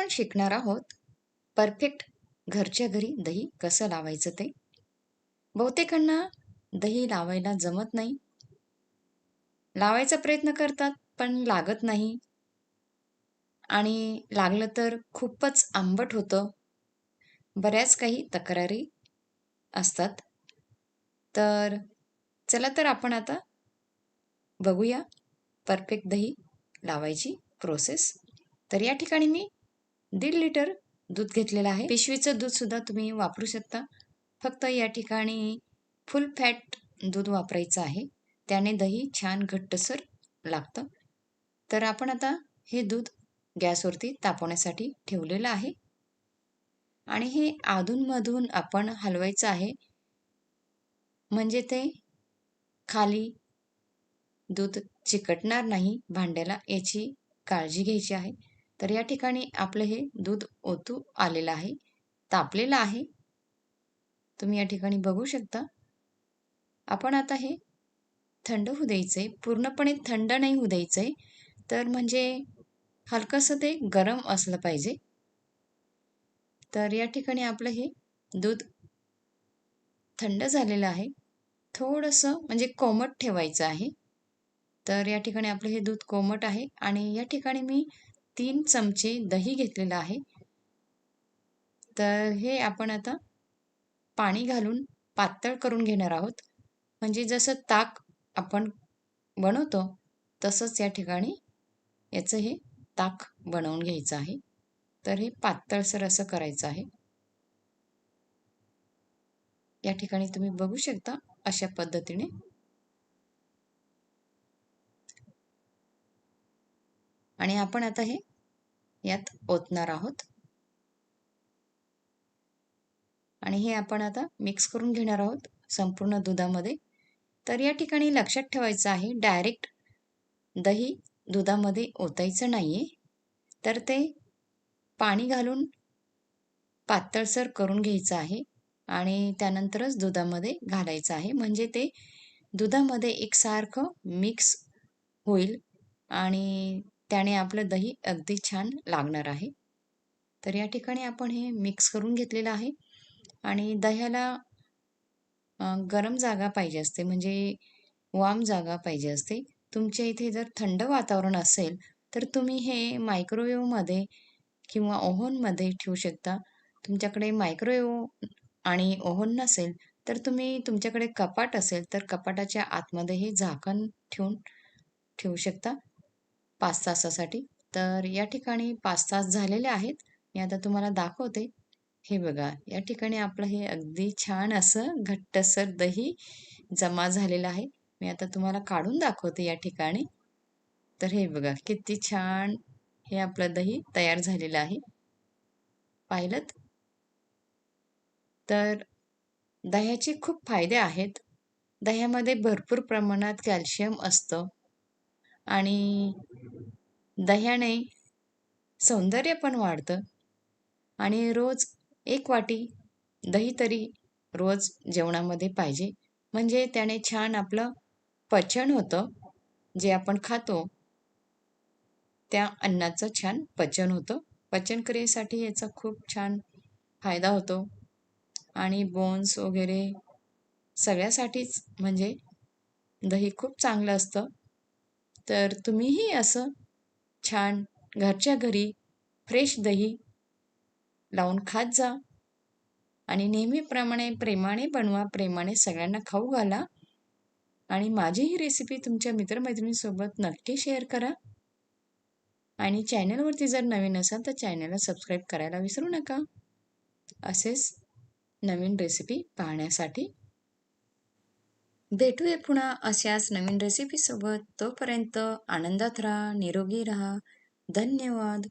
आपण शिकणार आहोत. परफेक्ट घरच्या घरी दही कसं लावायचं ते? बहुतेकांना दही लावायला जमत नाही. लावायचा प्रयत्न करतात पण लागत नाही. आणि लागलं तर खूपच आंबट होतं. बऱ्याच काही तक्रारी असतात. तर चला तर आपण आता बघूया. परफेक्ट दही लावायची प्रोसेस. तर या ठिकाणी मी दीड लिटर दूध घेतलेलं आहे. पिशवीचं दूध सुद्धा तुम्ही वापरू शकता. फक्त या ठिकाणी फुल फॅट दूध वापरायचं आहे. त्याने दही छान घट्टसर लागतं. तर आपण आता हे दूध गॅसवरती तापवण्यासाठी ठेवलेलं आहे. आणि हे अधूनमधून आपण हलवायचं आहे. म्हणजे ते खाली दूध चिकटणार नाही. भांड्याला याची काळजी घ्यायची आहे. तर या ठिकाणी आपलं हे दूध ओतू आलेलं आहे. तापलेलं आहे. तुम्ही या ठिकाणी बघू शकता. आपण आता हे थंड होऊ द्यायचं आहे पूर्णपणे थंड नाही होऊ द्यायचं आहे तर म्हणजे हलकंसं ते गरम असलं पाहिजे. तर या ठिकाणी आपलं हे दूध थंड झालेलं आहे. थोडंसं म्हणजे कोमट ठेवायचं आहे. तर या ठिकाणी आपलं हे दूध कोमट आहे. आणि या ठिकाणी मी तीन चमचे दही घेतलेलं आहे. तर हे आपण आता पाणी घालून पातळ करून घेणार आहोत. म्हणजे जसं ताक आपण बनवतो तसंच या ठिकाणी याचं हे ताक बनवून घ्यायचं आहे. तर हे पातळसर असं करायचं आहे. या ठिकाणी तुम्ही बघू शकता अशा पद्धतीने आणि आपण आता हे यात ओतणार आहोत. आणि हे आपण आता मिक्स करून घेणार आहोत संपूर्ण दुधामध्ये. तर या ठिकाणी लक्षात ठेवायचं आहे डायरेक्ट दही दुधामध्ये ओतायचं नाही आहे तर ते पाणी घालून पातळसर करून घ्यायचं आहे आणि त्यानंतरच दुधामध्ये घालायचं आहे. म्हणजे ते दुधामध्ये एकसारखं मिक्स होईल आणि त्याने आपलं दही अगदी छान लागणार आहे. तर या ठिकाणी आपण हे मिक्स करून घेतलेलं आहे. आणि दह्याला गरम जागा पाहिजे असते म्हणजे वाम जागा पाहिजे असते. तुमच्या इथे जर थंड वातावरण असेल तर तुम्ही हे मायक्रोवेव्हमध्ये किंवा ओव्हनमध्ये ठेवू शकता. तुमच्याकडे मायक्रोवेव्ह आणि ओव्हन नसेल तर तुम्ही तुमच्याकडे कपाट असेल तर कपाटाच्या आतमध्ये हे झाकण ठेवून ठेवू शकता. पाच तासासाठी. तर या ठिकाणी पाच तास झालेले आहेत. मी आता तुम्हाला दाखवते. हे बघा या ठिकाणी आपलं हे अगदी छान असं घट्टसर दही जमा झालेलं आहे. मी आता तुम्हाला काढून दाखवते या ठिकाणी. तर हे बघा किती छान हे आपलं दही तयार झालेलं आहे. पाहिलं तर दह्याचे खूप फायदे आहेत. दह्यामध्ये भरपूर प्रमाणात कॅल्शियम असतं. आणि दह्याने सौंदर्य पण वाढतं. आणि रोज एक वाटी दही तरी रोज जेवणामध्ये पाहिजे. म्हणजे त्याने छान आपलं पचन होतं. जे आपण खातो त्या अन्नाचं छान पचन होतं. पचनक्रियेसाठी याचा खूप छान फायदा होतो. आणि बोन्स वगैरे सगळ्यासाठीच म्हणजे दही खूप चांगलं असतं. तर तुम्हीही असं छान घरच्या घरी फ्रेश दही लावून खात जा. आणि नेहमीप्रमाणे प्रेमाने बनवा प्रेमाने सगळ्यांना खाऊ घाला. आणि माझी ही रेसिपी तुमच्या मित्रमैत्रिणींसोबत नक्की शेअर करा. आणि चॅनलवरती जर नवीन असाल तर चॅनलला सबस्क्राईब करायला विसरू नका. असेच नवीन रेसिपी पाहण्यासाठी भेटूया पुन्हा अशाच नवीन रेसिपीसोबत तोपर्यंत आनंदात राहा निरोगी राहा. धन्यवाद.